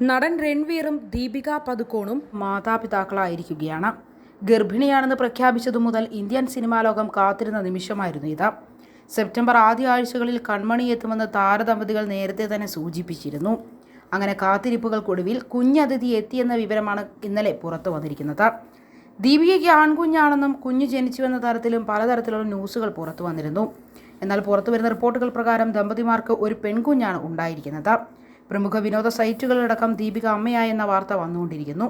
നടൻ രൺവീറും ദീപിക പതുക്കോണും മാതാപിതാക്കളായിരിക്കുകയാണ്. ഗർഭിണിയാണെന്ന് പ്രഖ്യാപിച്ചതു മുതൽ Indian cinema ലോകം കാത്തിരുന്ന നിമിഷമായിരുന്നു ഇത്. സെപ്റ്റംബർ ആദ്യ ആഴ്ചകളിൽ കൺമണി എത്തുമെന്ന് താരദമ്പതികൾ നേരത്തെ തന്നെ സൂചിപ്പിച്ചിരുന്നു. അങ്ങനെ കാത്തിരിപ്പുകൾക്കൊടുവിൽ കുഞ്ഞതിഥി എത്തിയെന്ന വിവരമാണ് ഇന്നലെ പുറത്തു വന്നിരിക്കുന്നത്. ദീപികയ്ക്ക് ആൺകുഞ്ഞാണെന്നും കുഞ്ഞ് ജനിച്ചുവെന്ന തരത്തിലും പലതരത്തിലുള്ള ന്യൂസുകൾ പുറത്തു വന്നിരുന്നു. എന്നാൽ പുറത്തു വരുന്ന റിപ്പോർട്ടുകൾ പ്രകാരം ദമ്പതിമാർക്ക് ഒരു പെൺകുഞ്ഞാണ് ഉണ്ടായിരിക്കുന്നത്. പ്രമുഖ വിനോദ സൈറ്റുകളിലടക്കം ദീപിക അമ്മയായെന്ന വാർത്ത വന്നുകൊണ്ടിരിക്കുന്നു.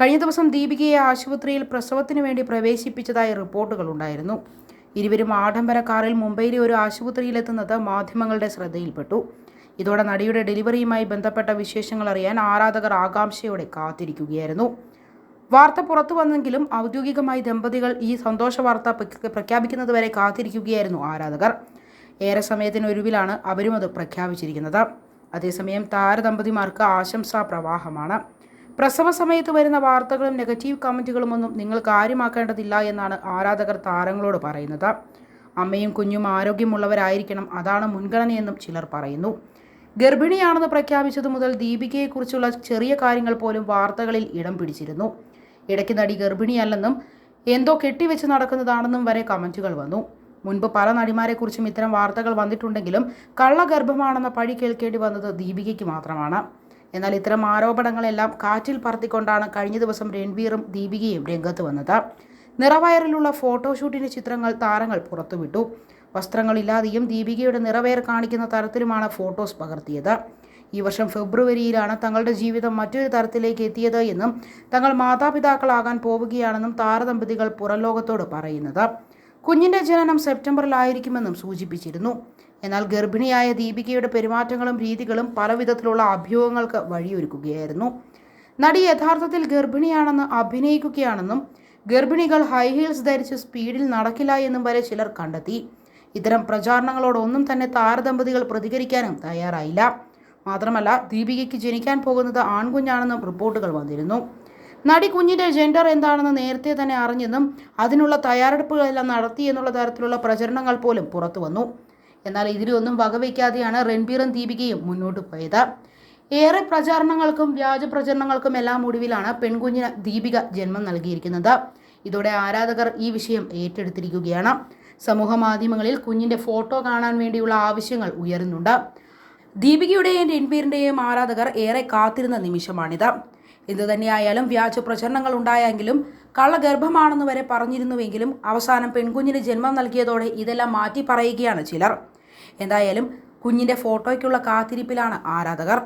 കഴിഞ്ഞ ദിവസം ദീപികയെ ആശുപത്രിയിൽ പ്രസവത്തിനു വേണ്ടി പ്രവേശിപ്പിച്ചതായി റിപ്പോർട്ടുകൾ ഉണ്ടായിരുന്നു. ഇരുവരും ആഡംബര കാറിൽ മുംബൈയിലെ ഒരു ആശുപത്രിയിലെത്തുന്നത് മാധ്യമങ്ങളുടെ ശ്രദ്ധയിൽപ്പെട്ടു. ഇതോടെ നടിയുടെ ഡെലിവറിയുമായി ബന്ധപ്പെട്ട വിശേഷങ്ങൾ അറിയാൻ ആരാധകർ ആകാംക്ഷയോടെ കാത്തിരിക്കുകയായിരുന്നു. വാർത്ത പുറത്തു വന്നെങ്കിലും ഔദ്യോഗികമായി ദമ്പതികൾ ഈ സന്തോഷ വാർത്ത പ്രഖ്യാ- പ്രഖ്യാപിക്കുന്നതുവരെ കാത്തിരിക്കുകയായിരുന്നു ആരാധകർ. ഏറെ സമയത്തിനൊരുവിലാണ് അവരും അത് പ്രഖ്യാപിച്ചിരിക്കുന്നത്. അതേസമയം താരദമ്പതിമാർക്ക് ആശംസാ പ്രവാഹമാണ് പ്രസവ സമയത്ത് വരുന്ന വാർത്തകളും നെഗറ്റീവ് കമന്റുകളും ഒന്നും നിങ്ങൾ കാര്യമാക്കേണ്ടതില്ല എന്നാണ് ആരാധകർ താരങ്ങളോട് പറയുന്നത്. അമ്മയും കുഞ്ഞും ആരോഗ്യമുള്ളവരായിരിക്കണം അതാണ് മുൻഗണനയെന്നും ചിലർ പറയുന്നു. ഗർഭിണിയാണെന്ന് പ്രഖ്യാപിച്ചതു മുതൽ ദീപികയെക്കുറിച്ചുള്ള ചെറിയ കാര്യങ്ങൾ പോലും വാർത്തകളിൽ ഇടം പിടിച്ചിരുന്നു. ഇടയ്ക്ക് നടി ഗർഭിണിയല്ലെന്നും എന്തോ കെട്ടിവെച്ച് നടക്കുന്നതാണെന്നും വരെ കമന്റുകൾ വന്നു. മുൻപ് പല നടിമാരെക്കുറിച്ചും ഇത്തരം വാർത്തകൾ വന്നിട്ടുണ്ടെങ്കിലും കള്ളഗർഭമാണെന്ന പഴി കേൾക്കേണ്ടി വന്നത് ദീപികയ്ക്ക് മാത്രമാണ്. എന്നാൽ ഇത്തരം ആരോപണങ്ങളെല്ലാം കാറ്റിൽ പറത്തിക്കൊണ്ടാണ് കഴിഞ്ഞ ദിവസം രൺവീറും ദീപികയും രംഗത്ത് വന്നത്. നിറവയറിലുള്ള ഫോട്ടോഷൂട്ടിന്റെ ചിത്രങ്ങൾ താരങ്ങൾ പുറത്തുവിട്ടു. വസ്ത്രങ്ങളില്ലാതെയും ദീപികയുടെ നിറവയർ കാണിക്കുന്ന തരത്തിലുമാണ് ഫോട്ടോസ് പകർത്തിയത്. ഈ വർഷം ഫെബ്രുവരിയിലാണ് തങ്ങളുടെ ജീവിതം മറ്റൊരു തരത്തിലേക്ക് എത്തിയത് എന്നും തങ്ങൾ മാതാപിതാക്കളാകാൻ പോവുകയാണെന്നും താരദമ്പതികൾ പുറംലോകത്തോട് പറയുന്നത്. കുഞ്ഞിന്റെ ജനനം സെപ്റ്റംബറിലായിരിക്കുമെന്നും സൂചിപ്പിച്ചിരുന്നു. എന്നാൽ ഗർഭിണിയായ ദീപികയുടെ പെരുമാറ്റങ്ങളും രീതികളും പലവിധത്തിലുള്ള അഭ്യൂഹങ്ങൾക്ക് വഴിയൊരുക്കുകയായിരുന്നു. നടി യഥാർത്ഥത്തിൽ ഗർഭിണിയാണെന്ന് അഭിനയിക്കുകയാണെന്നും ഗർഭിണികൾ ഹൈഹീൽസ് ധരിച്ച് സ്പീഡിൽ നടക്കില്ല എന്നും വരെ ചിലർ കണ്ടെത്തി. ഇത്തരം പ്രചാരണങ്ങളോടൊന്നും തന്നെ താരദമ്പതികൾ പ്രതികരിക്കാനും തയ്യാറായില്ല. മാത്രമല്ല ദീപികയ്ക്ക് ജനിക്കാൻ പോകുന്നത് ആൺകുഞ്ഞാണെന്നും റിപ്പോർട്ടുകൾ വന്നിരുന്നു. നടി കുഞ്ഞിന്റെ ജെൻഡർ എന്താണെന്ന് നേരത്തെ തന്നെ അറിഞ്ഞെന്നും അതിനുള്ള തയ്യാറെടുപ്പുകളെല്ലാം നടത്തി എന്നുള്ള തരത്തിലുള്ള പ്രചരണങ്ങൾ പോലും പുറത്തു വന്നു. എന്നാൽ ഇതിലൊന്നും വകവയ്ക്കാതെയാണ് രൺബീറും ദീപികയും മുന്നോട്ട് പോയത്. ഏറെ പ്രചാരണങ്ങൾക്കും വ്യാജ പ്രചരണങ്ങൾക്കും എല്ലാം ഒടുവിലാണ് പെൺകുഞ്ഞിന് ദീപിക ജന്മം നൽകിയിരിക്കുന്നത്. ഇതോടെ ആരാധകർ ഈ വിഷയം ഏറ്റെടുത്തിരിക്കുകയാണ്. സമൂഹ മാധ്യമങ്ങളിൽ കുഞ്ഞിന്റെ ഫോട്ടോ കാണാൻ വേണ്ടിയുള്ള ആവശ്യങ്ങൾ ഉയരുന്നുണ്ട്. ദീപികയുടെയും രൺബീറിന്റെയും ആരാധകർ ഏറെ കാത്തിരുന്ന നിമിഷമാണിത്. എന്തു തന്നെയായാലും വ്യാജ പ്രചരണങ്ങൾ ഉണ്ടായെങ്കിലും കള്ളഗർഭമാണെന്ന് വരെ പറഞ്ഞിരുന്നുവെങ്കിലും അവസാനം പെൺകുഞ്ഞിന് ജന്മം നൽകിയതോടെ ഇതെല്ലാം മാറ്റി പറയുകയാണ് ചിലർ. എന്തായാലും കുഞ്ഞിന്റെ ഫോട്ടോയ്ക്കുള്ള കാത്തിരിപ്പിലാണ് ആരാധകർ.